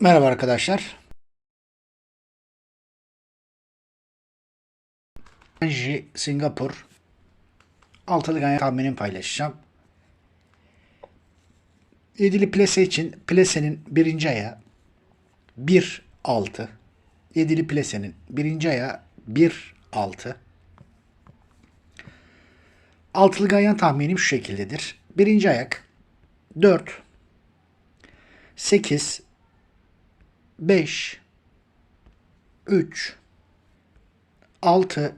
Merhaba arkadaşlar. Anji Singapur altılı ganyan tahminimi paylaşacağım. Yedili plase için plasenin birinci ayağı 1-6. Yedili plasenin birinci ayağı 1-6. Altılı ganyan tahminim şu şekildedir. Birinci ayak 4 8 5 3 6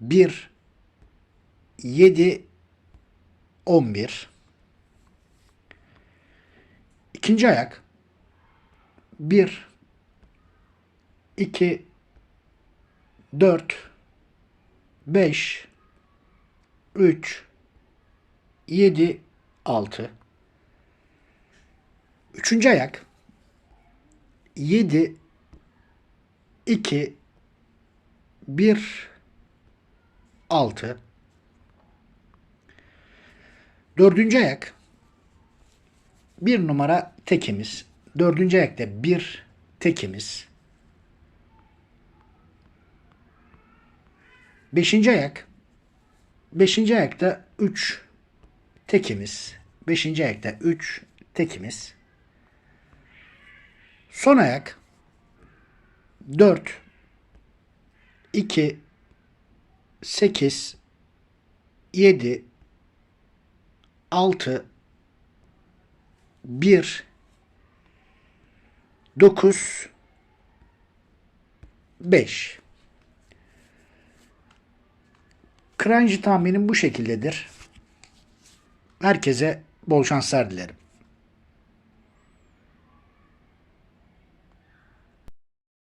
1 7 11 İkinci ayak. 1 2 4 5 3 7 6 Üçüncü ayak 7 2 1 6 Dördüncü ayak bir numara tekimiz. Dördüncü ayakta bir tekimiz. Beşinci ayak beşinci ayakta üç tekimiz. Beşinci ayakta üç tekimiz. Son ayak. 4 2 8 7 6 1 9 5 Kırancı tahminim bu şekildedir. Herkese bol şanslar dilerim.